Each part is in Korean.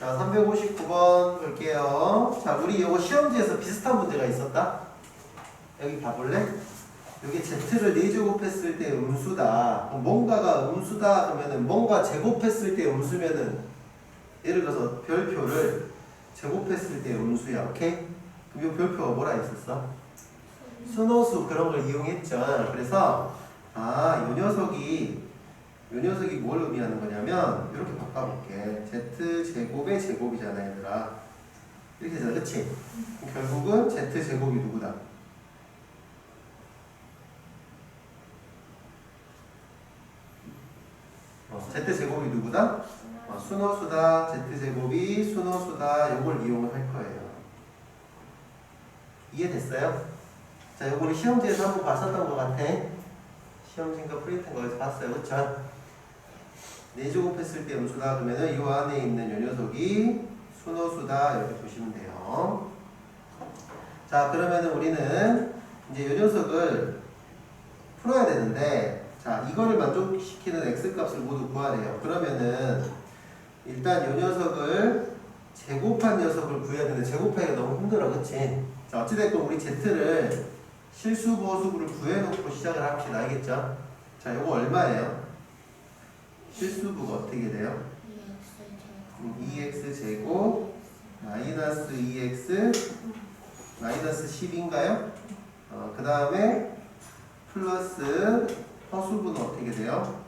자, 359번 볼게요. 자, 우리 이거 시험지에서 비슷한 문제가 있었다. 여기 봐볼래? 여기 z를 4제곱했을 때 음수다. 뭔가가 음수다 그러면은 뭔가 제곱했을 때 음수면은 예를 들어서 별표를 제곱했을 때 음수야. 오케이? 그럼 이 별표가 뭐라 했었어? 순호수 그런 걸 이용했죠. 그래서 아, 이 녀석이 이 녀석이 뭘 의미하는 거냐면 이렇게 바꿔볼게. z 제곱의 제곱이잖아, 얘들아. 이렇게 되잖아, 그치? 결국은 z 제곱이 누구다? 어, z 제곱이 누구다? 어, 순호수다. z 제곱이 순호수다. 요걸 이용을 할 거예요. 이해됐어요? 자, 요거를 시험지에서 한번 봤었던 것 같아. 시험지인가 프리트인 거에서 봤어요, 그쵸? 4제곱했을 때 음수다 그러면은 이 안에 있는 요 녀석이 순호수다 이렇게 보시면 돼요. 자 그러면은 우리는 이제 요 녀석을 풀어야 되는데 자 이거를 만족시키는 x 값을 모두 구하래요. 그러면은 일단 요 녀석을 제곱한 녀석을 구해야 되는데 제곱하기가 너무 힘들어 그치? 자 어찌됐건 우리 z를 실수 보수를 구해놓고 시작을 합시다 알겠죠? 자 요거 얼마예요? 실수부가 어떻게 돼요? 음, 2x 제곱 마이너스 2x 마이너스 10인가요? 어, 그 다음에 플러스 허수부는 어떻게 돼요?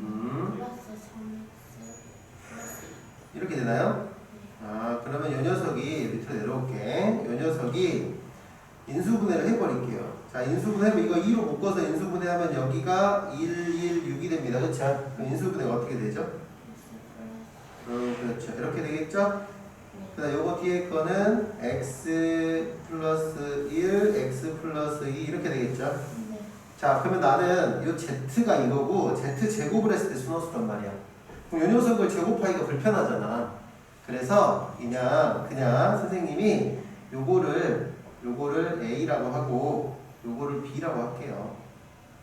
음, 이렇게 되나요? 아 그러면 요 녀석이 밑으로 내려올게 요 녀석이 인수분해를 해버릴게요 자 인수분해하면 이거 2로 묶어서 인수분해하면 여기가 1, 1, 6이 됩니다 그쵸? 그럼 인수분해가 어떻게 되죠? 음 그렇죠 이렇게 되겠죠? 그 다음 요거 뒤에 거는 x 플러스 1, x 플러스 2 이렇게 되겠죠? 자 그러면 나는 요 z가 이거고 z 제곱을 했을 때 순호수란 말이야 그럼 요 녀석을 제곱하기가 불편하잖아 그래서 그냥 그냥 선생님이 요거를 요거를 a라고 하고 요거를 b라고 할게요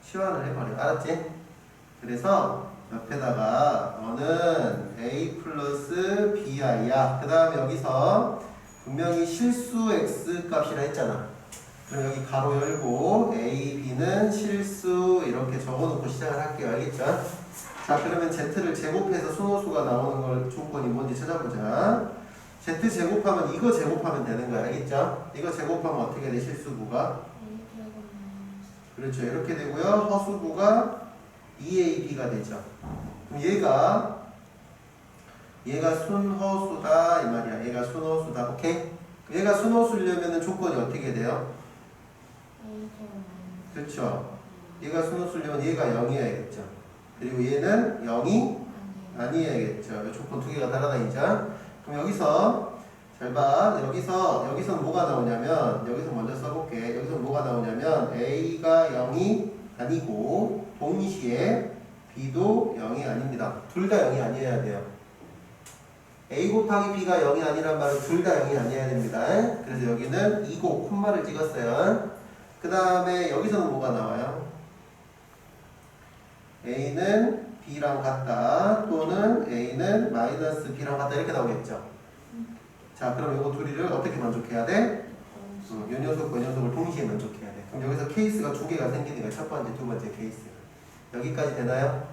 치환을 해버려 알았지? 그래서 옆에다가 너는 a 플러스 bi야 그 다음에 여기서 분명히 실수 x 값이라 했잖아 그럼 여기 가로 열고 a, b는 실수 이렇게 적어놓고 시작을 할게요 알겠죠? 자 그러면 z를 제곱해서 순호수가 나오는 걸 조건이 뭔지 찾아보자 z 제곱하면 이거 제곱하면 되는 거야 알겠죠? 이거 제곱하면 어떻게 돼 실수부가? 그렇죠 이렇게 되고요 허수부가 2ab가 되죠 그럼 얘가 얘가 순허수다 이 말이야 얘가 순허수다 오케이? 얘가 순허수려면 조건이 어떻게 돼요? 그렇죠 얘가 순호수려면 얘가 0이어야겠죠. 그리고 얘는 0이 아니어야겠죠. 이 조건 두 개가 따라다니자. 그럼 여기서 잘 봐. 여기서 여기서 뭐가 나오냐면 여기서 먼저 써볼게. 여기서 뭐가 나오냐면 a가 0이 아니고 동시에 b도 0이 아닙니다. 둘 다 0이 아니어야 돼요. a 곱하기 b가 0이 아니란 말은 둘 다 0이 아니어야 됩니다. 그래서 여기는 2고 콤마를 찍었어요. 그 다음에 여기서는 뭐가 나와요? a는 b랑 같다 또는 a는 마이너스 b랑 같다 이렇게 나오겠죠. 자 그럼 이거 둘이를 어떻게 만족해야 돼? 음, 요 녀석 그 녀석을 동시에 만족해야 돼. 그럼 여기서 케이스가 두 개가 생기는 거야. 첫 번째, 두 번째 케이스. 여기까지 되나요?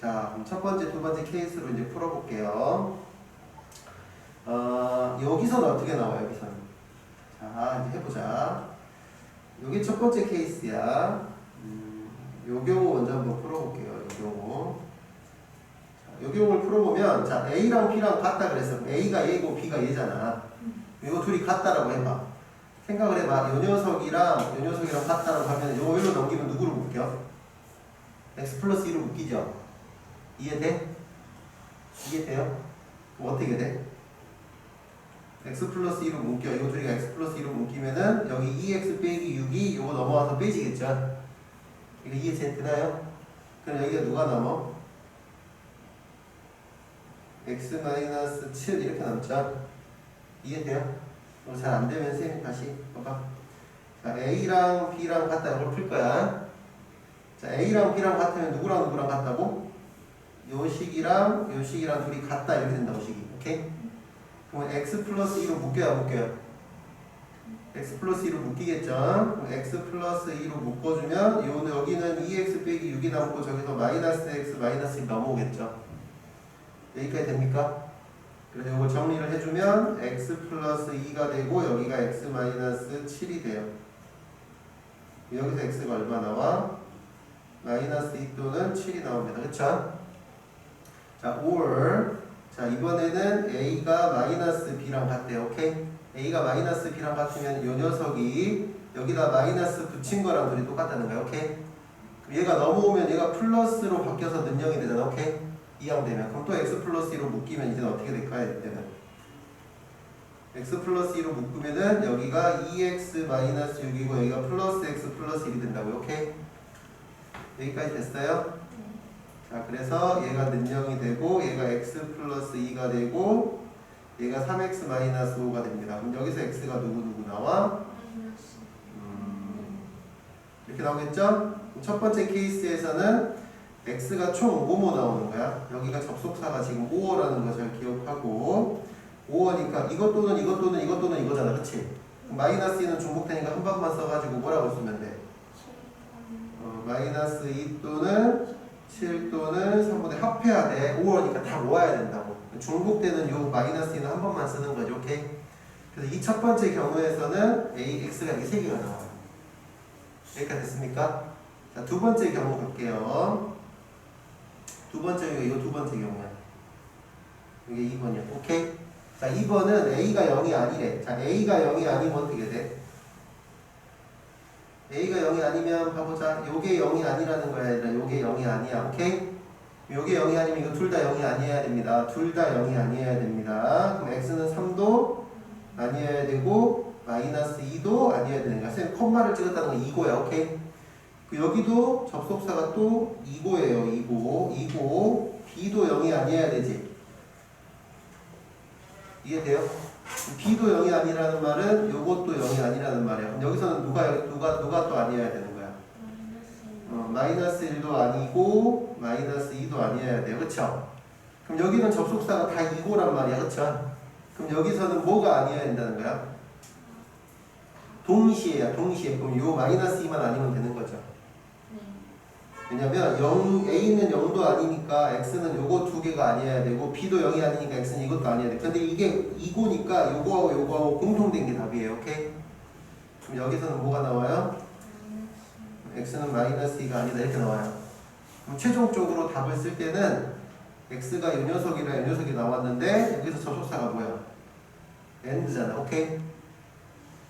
자 그럼 첫 번째, 두 번째 케이스로 이제 풀어볼게요. 어, 여기서는 어떻게 나와? 여기서는 자 이제 해보자. 여기 첫 번째 케이스야. 음, 요 경우 먼저 한번 풀어볼게요. 요 경우. 요 경우를 풀어보면, 자, A랑 B랑 같다 그랬어. A가 얘고 B가 얘잖아. 이거 둘이 같다라고 해봐. 생각을 해봐. 요 녀석이랑 요 녀석이랑 같다라고 하면 요 위로 넘기면 누구를 묶여? X 플러스 1을 묶이죠? 이해돼? 이해돼요? 그럼 어떻게 돼? x 플러스 1로 묶여. 이거 둘이가 x 플러스 1로 묶이면은 여기 2x 빼기 6이 이거 넘어와서 빼지겠죠? 이거 이해 잘 되나요? 그럼 여기가 누가 남어? X 마이너스 7 이렇게 남죠? 이해돼요? 이거 잘 안 되면 쌤이 다시 봐봐. 자, a랑 b랑 같다 이걸 풀 거야. 자, a랑 b랑 같으면 누구랑 누구랑 같다고? 요 식이랑 요 식이랑 둘이 같다 이렇게 된다고 식이 오케이? 그러면 x 플러스 2로 묶여요 안 묶여요? x 플러스 2로 묶이겠죠? 그럼 x 플러스 2로 묶어주면 요 여기는 2x 빼기 6이 남고 저기서 마이너스 x 마이너스 1 넘어오겠죠? 여기까지 됩니까? 그래서 이거 정리를 해주면 x 플러스 2가 되고 여기가 x 마이너스 7이 돼요. 여기서 x가 얼마 나와? 마이너스 2 또는 7이 나옵니다. 그쵸? 자, or 자 이번에는 a가 마이너스 b랑 같대요. 오케이? a가 마이너스 b랑 같으면 이 녀석이 여기다 마이너스 붙인 거랑 둘이 똑같다는 거야. 오케이? 얘가 넘어오면 얘가 플러스로 바뀌어서 능력이 되잖아. 오케이? 이항되면 그럼 또 x 플러스 2로 묶이면 이제 어떻게 될까요? 이때는 x 플러스 2로 묶으면은 여기가 2x 마이너스 6이고 여기가 플러스 x 플러스 1이 된다고요. 오케이? 여기까지 됐어요? 자 그래서 얘가 능령이 되고 얘가 x 플러스 2가 되고 얘가 3x 마이너스 5가 됩니다. 그럼 여기서 x가 누구 누구 나와? 음, 이렇게 나오겠죠? 첫 번째 케이스에서는 x가 총 5모 나오는 거야. 여기가 접속사가 지금 5어라는 거 잘 기억하고 5어니까 이것 또는 이것 또는 이것 또는 이거잖아. 그치? 마이너스 2는 중복되니까 한 번만 써가지고 뭐라고 쓰면 돼? 어, 마이너스 2 또는 7 또는 3분의 합해야 돼. 5어니까 다 모아야 된다고. 중복되는 요 마이너스 2는 한 번만 쓰는 거죠. 오케이? 그래서 이 첫 번째 경우에서는 a, x가 이렇게 세 개가 나와요. 여기까지 됐습니까? 자, 두 번째 경우 볼게요. 두 번째 경우, 이거 두 번째 경우야. 이게 2번이야. 오케이? 자, 2번은 a가 0이 아니래. 자, a가 0이 아니면 어떻게 돼? a가 0이 아니면 봐보자. 요게 0이 아니라는 거야, 얘들아. 요게 0이 아니야. 오케이? 요게 0이 아니면 이거 둘 다 0이 아니어야 됩니다. 둘 다 0이 아니어야 됩니다. 그럼 x는 3도 아니어야 되고 마이너스 2도 아니어야 되는 거야. 쌤 콤마를 찍었다는 건 2고야. 오케이? 그 여기도 접속사가 또 2고예요. 2고. 2고. b도 0이 아니어야 되지. 이해돼요? b도 0이 아니라는 말은 요것도 0이 아니라는 말이야. 여기서는 누가 누가 누가 또 아니어야 되는 거야? 어, 마이너스 1도 아니고 마이너스 2도 아니어야 돼요. 그쵸? 그럼 여기는 접속사가 다 2고란 말이야. 그쵸? 그럼 여기서는 뭐가 아니어야 된다는 거야? 동시에야 동시에. 그럼 요 마이너스 2만 아니면 되는 거죠. 왜냐면 0, A는 0도 아니니까 X는 요거 두 개가 아니어야 되고 B도 0이 아니니까 X는 이것도 아니어야 돼. 근데 이게 2고니까 요거하고 요거하고 공통된 게 답이에요. 오케이? 그럼 여기서는 뭐가 나와요? X는 마이너스 2가 아니다 이렇게 나와요. 그럼 최종적으로 답을 쓸 때는 X가 요 녀석이랑 요 녀석이 나왔는데 여기서 접속사가 뭐야? AND잖아. 오케이?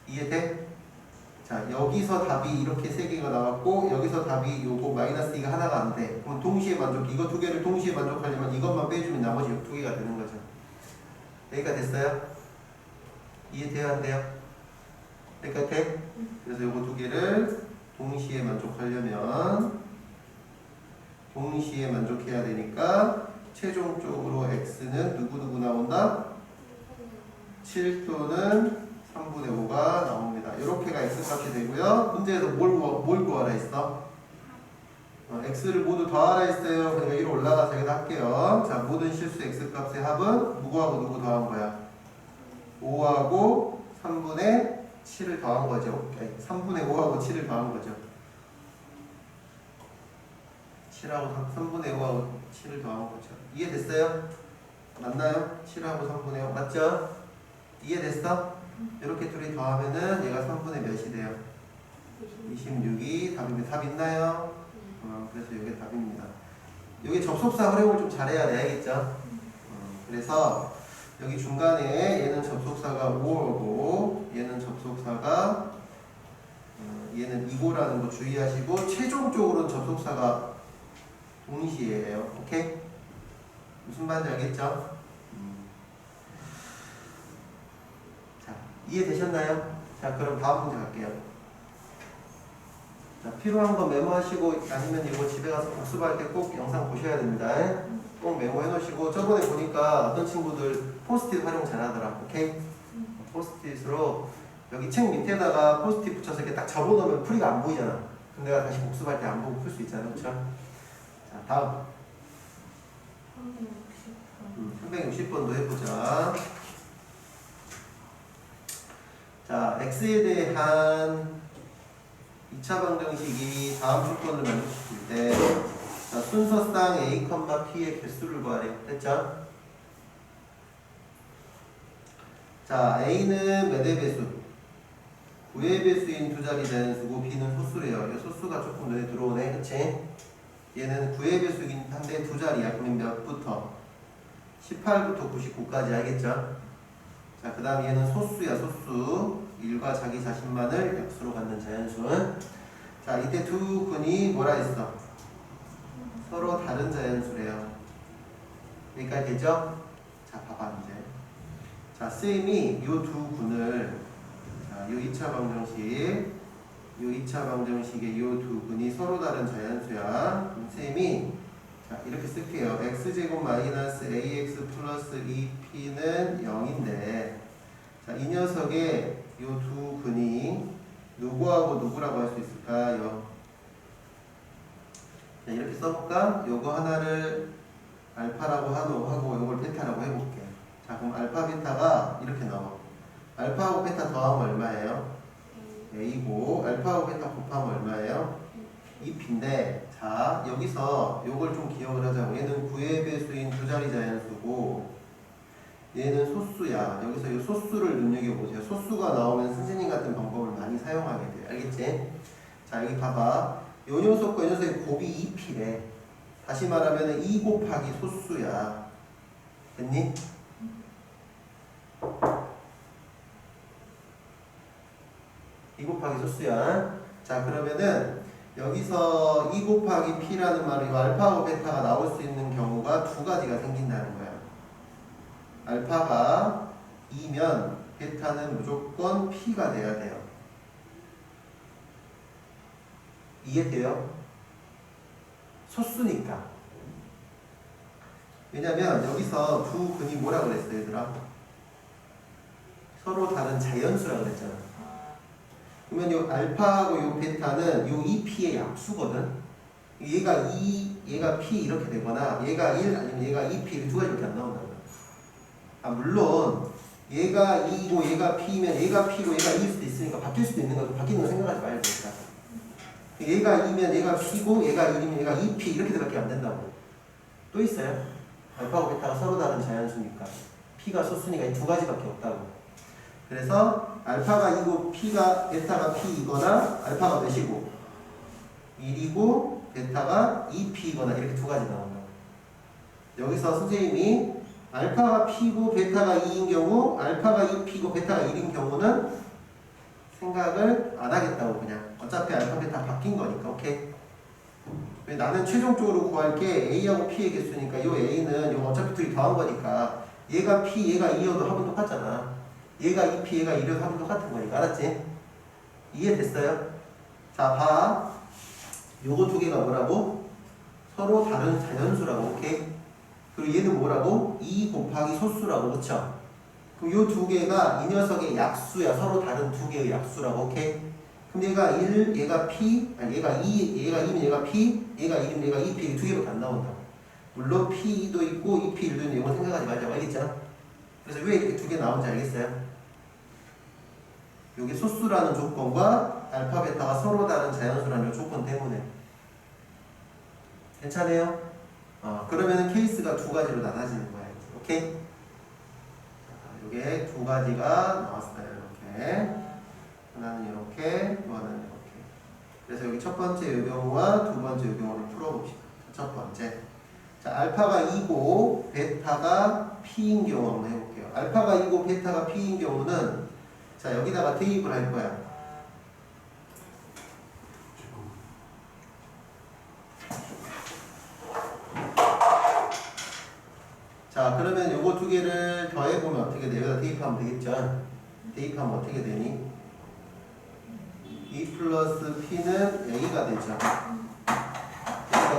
이해돼? 자 여기서 답이 이렇게 세 개가 나왔고 여기서 답이 요거 마이너스 2가 하나가 안 돼. 그럼 동시에 만족 이거 두 개를 동시에 만족하려면 이것만 빼주면 나머지 두 개가 되는 거죠. 여기가 됐어요? 이해돼요 안 돼요? 여기까지 돼? 그래서 요거 두 개를 동시에 만족하려면 동시에 만족해야 되니까 최종적으로 x는 누구누구 나온다? 7 또는 3분의 5가 나옵니다. 이렇게가 x값이 되고요. 문제에서 뭘, 구하- 뭘 구하라 했어? 어, x를 모두 더하라 했어요. 그러니까 위로 올라가서 여기다 할게요. 자, 모든 실수 x값의 합은 누구하고 누구 더한 거야? 5하고 3분의 7을 더한 거죠. 아니, 3분의 5하고 7을 더한 거죠. 7하고 3분의 5하고 7을 더한 거죠. 이해됐어요? 맞나요? 7하고 3분의 5 맞죠? 이해됐어? 이렇게 둘이 더하면은 얘가 3분의 몇이 돼요? 26이 답입니다. 답 있나요? 어, 그래서 이게 답입니다. 여기 접속사 활용을 좀 잘해야 돼, 알겠죠? 어, 그래서 여기 중간에 얘는 접속사가 5고 얘는 접속사가 어, 얘는 2고라는 거 주의하시고 최종적으로는 접속사가 동시에예요. 오케이? 무슨 말인지 알겠죠? 음. 자, 이해되셨나요? 자, 그럼 다음 문제 갈게요. 자, 필요한 거 메모하시고 아니면 이거 집에 가서 복습할 때 꼭 영상 보셔야 됩니다. 꼭 메모해 놓으시고 저번에 보니까 어떤 친구들 포스트잇 활용 잘하더라. 오케이? 포스트잇으로 여기 책 밑에다가 포스트잇 붙여서 이렇게 딱 접어놓으면 풀이가 안 보이잖아. 그럼 내가 다시 복습할 때 안 보고 풀 수 있잖아. 그렇죠? 자, 다음. 음, 360번도 해보자. 자, x에 대한 2차 방정식이 다음 조건을 만족시킬 때 자, 순서상 a, p의 개수를 구하래. 됐죠? 자, a는 몇의 배수? 9의 배수인 두 자리 자연수고 b는 소수래요. 이 소수가 조금 눈에 들어오네. 그치? 얘는 9의 배수긴 한데 두 자리야. 그러면 몇부터? 18부터 99까지 알겠죠? 자, 그 다음 얘는 소수야, 소수. 1과 자기 자신만을 약수로 갖는 자연수는 자, 이때 두 군이 뭐라 했어? 서로 다른 자연수래요. 여기까지 되죠? 자, 봐봐, 이제. 자, 쌤이 이 두 군을, 자, 요 2차 방정식, 요 2차 방정식의 이 두 군이 서로 다른 자연수야. 쌤이 자, 이렇게 쓸게요. x제곱 마이너스 ax 플러스 2p는 0인데, 자, 이 녀석의 이 두 근이 누구하고 누구라고 할 수 있을까요? 자, 이렇게 써볼까? 요거 하나를 알파라고 하고, 하고 요걸 베타라고 해볼게. 자, 그럼 알파, 베타가 이렇게 나와. 알파하고 베타 더하면 얼마예요? a고, 알파하고 베타 곱하면 얼마예요? 2p인데, 자, 여기서 요걸 좀 기억을 하자고. 얘는 9의 배수인 두 자리 자연수고, 얘는 소수야. 여기서 이 소수를 눈여겨보세요. 소수가 나오면 선생님 같은 방법을 많이 사용하게 돼요. 알겠지? 자, 여기 봐봐. 요 녀석과 요 녀석의 곱이 2p래. 다시 말하면 2 곱하기 소수야. 됐니? 이 곱하기 소수야. 자, 그러면은 여기서 2 곱하기 p라는 말은 이 알파하고 베타가 나올 수 있는 경우가 두 가지가 생긴다는 거야. 알파가 2면 베타는 무조건 p가 돼야 돼요. 이해돼요? 소수니까. 왜냐면 여기서 두 근이 뭐라 그랬어 얘들아? 서로 다른 자연수라 그랬잖아. 그러면 요 알파하고 요 베타는 요 2p의 약수거든. 얘가 2, 얘가 p 이렇게 되거나 얘가 1 아니면 얘가 2p 이두 가지밖에 안 나온다고. 아 물론 얘가 2고 얘가 P면 얘가 P고 얘가 2일 수도 있으니까 바뀔 수도 있는 거고 바뀌는 거 생각하지 말고 일단. 얘가 2면 얘가 P고 얘가 1이면 얘가 2P 이렇게 밖에 안 된다고 또 있어요? 알파고 베타가 서로 다른 자연수니까 P가 소수니까 이두 가지밖에 없다고 그래서 알파가 2고 P가 베타가 P이거나 알파가 몇이고? 1이고 베타가 2P이거나 이렇게 두 가지 나온다고 여기서 선생님이 알파가 P고 베타가 2인 경우 알파가 2P고 베타가 1인 경우는 생각을 안 하겠다고 그냥. 어차피 알파 베타 바뀐 거니까 오케이? 왜 나는 최종적으로 구할 게 A하고 P의 개수니까 요 A는 요 어차피 둘이 더한 거니까 얘가 P 얘가 2여도 합은 똑같잖아 얘가 2P 얘가 1여도 합은 똑같은 거니까 알았지? 이해됐어요? 자 봐 요거 두 개가 뭐라고? 서로 다른 자연수라고 오케이? 그리고 얘는 뭐라고? 2 곱하기 소수라고 그쵸? 그럼 요 두 개가 이 녀석의 약수야 서로 다른 두 개의 약수라고 오케이? 그럼 얘가 1, 얘가 P, 아니 얘가 2, 얘가 2면 얘가 P, 얘가 1이면 얘가 2P 두 개밖에 안 나온다 물론 P도 있고 2P, 1도 있는데 이건 생각하지 말자고 알겠죠? 그래서 왜 이렇게 두 개 나온지 알겠어요? 요게 소수라는 조건과 알파, 베타가 서로 다른 자연수라는 요 조건 때문에 괜찮아요? 어, 그러면 케이스가 두 가지로 나눠지는 거야. 오케이? 자, 이게 두 가지가 나왔어요. 이렇게. 하나는 이렇게, 또 하나는 이렇게. 그래서 여기 첫 번째 요경우와 두 번째 요경우를 풀어봅시다. 첫 번째. 자, 알파가 2고 베타가 P인 경우 한번 해볼게요. 알파가 2고 베타가 P인 경우는 자, 여기다가 대입을 할 거야. 자 그러면 요거 두 개를 더해보면 어떻게 돼요? 여기다 대입하면 되겠죠? 대입하면 어떻게 되니? 2 플러스 P는 A가 되죠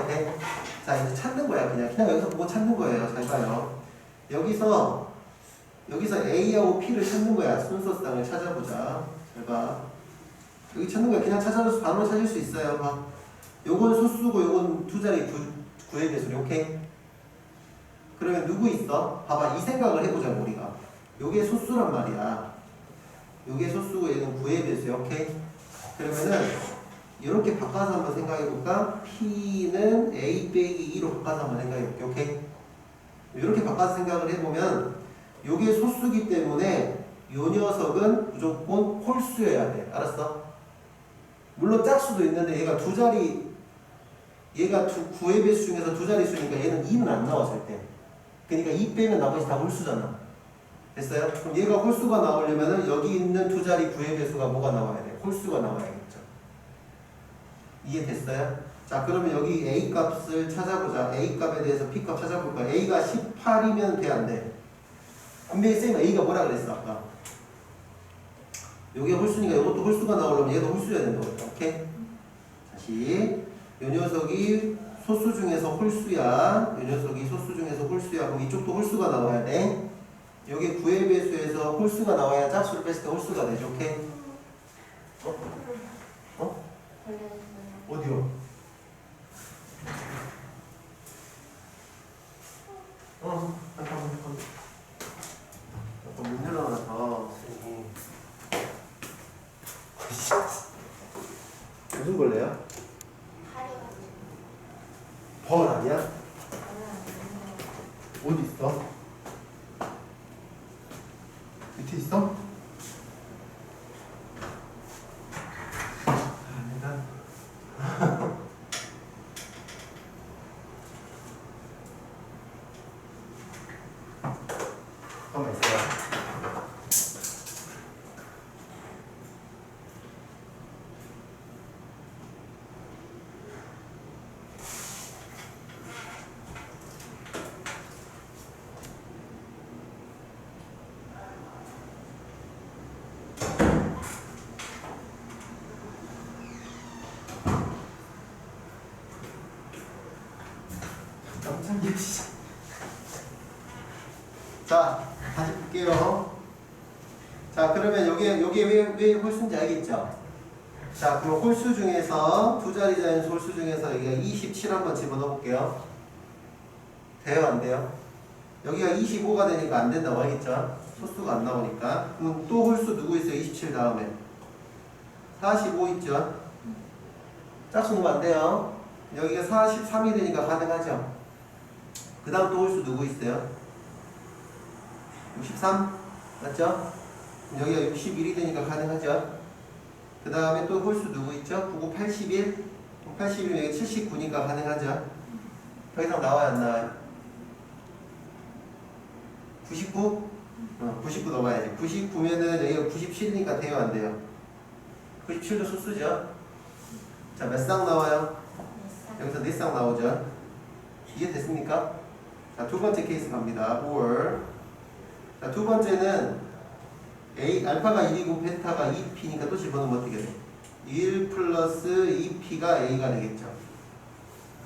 돼? 자 이제 찾는 거야 그냥 그냥 여기서 보고 찾는 거예요 잘 봐요 여기서 여기서 A하고 P를 찾는 거야 순서상을 찾아보자 잘 봐 여기 찾는 거야 그냥 찾아서 바로 찾을 수 있어요 봐 요건 소수고 요건 두 자리 두, 구의 개수리 오케이? 그러면 누구 있어? 봐봐 이 생각을 해보자 우리가 요게 소수란 말이야 요게 소수고 얘는 9의 배수야 오케이? 그러면은 이렇게 바꿔서 한번 생각해볼까? P는 A 빼기 2로 바꿔서 한번 생각해볼게 오케이? 이렇게 바꿔서 생각을 해보면 요게 소수기 때문에 요 녀석은 무조건 홀수여야 돼 알았어? 물론 짝수도 있는데 얘가 두 자리 얘가 두, 9의 배수 중에서 두 자리 수니까 얘는 2는 안 나와 절대 그러니까 2 빼면 나머지 다 홀수잖아 됐어요? 그럼 얘가 홀수가 나오려면은 여기 있는 두 자리 9의 배수가 뭐가 나와야 돼? 홀수가 나와야겠죠 이해됐어요? 자 그러면 여기 A 값을 찾아보자 A 값에 대해서 P 값 찾아볼까 A가 18이면 돼 안 돼? 분명히 쌤 A가 뭐라 그랬어 아까 요게 홀수니까 이것도 홀수가 나오려면 얘도 홀수여야 된다고 그랬죠 오케이? 다시 요 녀석이 소수 중에서 홀수야 요 녀석이 소수 중에서 홀수야 그럼 이쪽도 홀수가 나와야 돼 여기 9의 배수에서 홀수가 나와야 짝수를 뺐을 때 홀수가 되죠 오케이? 어? 어? 어디요? 어, 잠깐만, 잠깐만. 잠깐 문 열어놔서 선생님. 무슨 걸레야? 벌 아니야? 어디 있어? 밑에 있어? 아니다. 가만 있어요. 진짜. 자, 다시 볼게요. 자, 그러면 여기 여기 왜, 왜 홀수인지 알겠죠? 자, 그럼 홀수 중에서 두 자리 자연 홀수 중에서 여기가 27 한번 집어넣어 볼게요. 돼요, 안 돼요? 여기가 25가 되니까 안 된다고 하겠죠? 소수가 안 나오니까. 그럼 또 홀수 누구 있어요? 27 다음에. 45 있죠? 짝수 넣으면 안 돼요. 여기가 43이 되니까 가능하죠? 그 다음 또 홀수 누구 있어요? 63 맞죠? 여기가 61이 되니까 가능하죠? 그 다음에 또 홀수 누구 있죠? 99, 81 81이면 여기 79니까 가능하죠? 더 이상 나와요 안 나와요? 99? 어, 99 넘어야지 99면은 여기가 97이니까 돼요 안 돼요? 97도 소수죠? 자 몇 쌍 나와요? 여기서 4쌍 나오죠? 이해됐습니까? 자, 두 번째 케이스 갑니다. or. 자, 두 번째는 A, 알파가 1이고 베타가 2P니까 또 집어넣으면 어떻게 돼? 1 플러스 2P가 A가 되겠죠.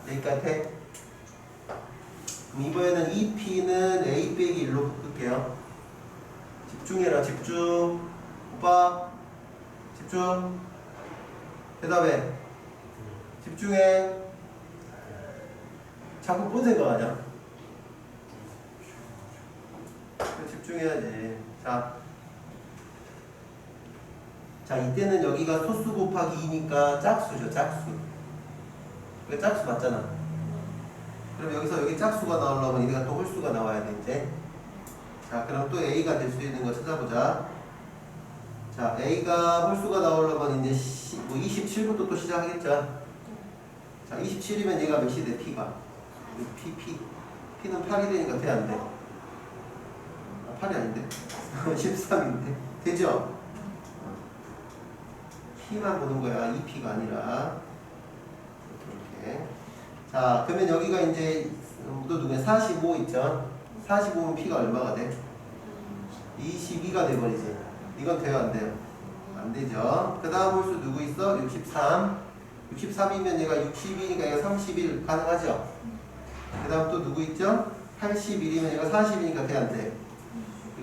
여기까지 돼? 그럼 이번에는 2P는 A 빼기 1로 바꿀게요. 집중해라, 집중. 오빠, 집중. 대답해. 집중해. 자꾸 본 생각하냐? 그래, 집중해야지. 자. 자, 이때는 여기가 소수 곱하기 2니까 짝수죠, 짝수. 그게 짝수 맞잖아. 그럼 여기서 여기 짝수가 나오려면 얘가 또 홀수가 나와야 돼, 이제. 자, 그럼 또 A가 될 수 있는 거 찾아보자. 자, A가 홀수가 나오려면 이제 시, 뭐 27부터 또 시작하겠죠. 자, 27이면 얘가 몇이 돼, P가? P, P. P는 8이 되니까 돼, 안 돼? 아, 8이 아닌데? 13인데? 되죠? P만 보는 거야, 2P가 아니라. 이렇게. 자, 그러면 여기가 이제, 음, 또 누구야? 45 있죠? 45면 P가 얼마가 돼? 22가 돼버리지. 이건 돼요, 안 돼요? 안 되죠. 그 다음 홀수 누구 있어? 63. 63이면 얘가 60이니까 얘가 31 가능하죠? 그 다음 또 누구 있죠? 81이면 얘가 40이니까 돼, 안 돼?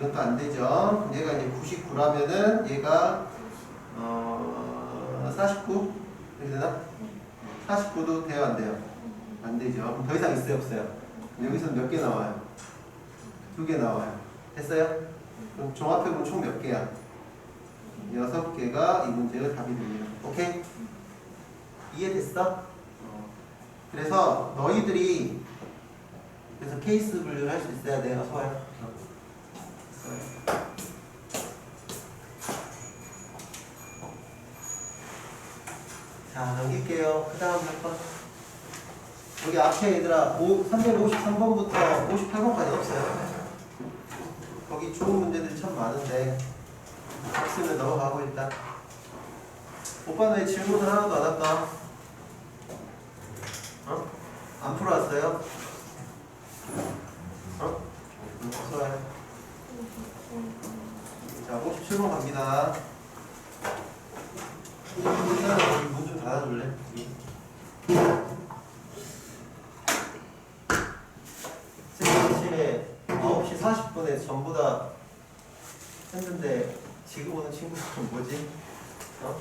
또안 되죠. 얘가 이제 99라면은 얘가, 어, 49? 이렇게 되나? 49도 돼요, 안 돼요? 안 되죠. 더 이상 있어요, 없어요? 여기서 몇 개 나와요? 두 개 나와요. 됐어요? 그럼 종합해보면 총 몇 개야? 여섯 개가 이 문제의 답이 됩니다. 오케이? 이해됐어? 어. 그래서 너희들이 그래서 케이스 분류를 할 수 있어야 돼. 어서 와요. 됐어요. 자, 넘길게요. 그 다음 몇 번? 여기 앞에 얘들아, 353번부터 58번까지 없어요. 거기 좋은 문제들이 참 많은데, 없으면 넘어가고 일단. 오빠는 왜 질문을 하나도 안 할까? 어? 안 풀어왔어요? 어? 와요. 자, 57번 갑니다. 문좀 닫아줄래? 아침에 9시 40분에 전부 다 했는데 지금 오는 친구들은 뭐지? 어?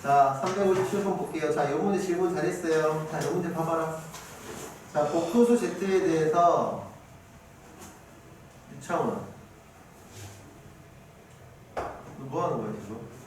자, 357번 볼게요. 자, 이 문제 질문 잘했어요. 자, 이 문제 봐봐라. 자, 복소수 Z에 대해서 유창원. 너 뭐 하는 거야, 지금?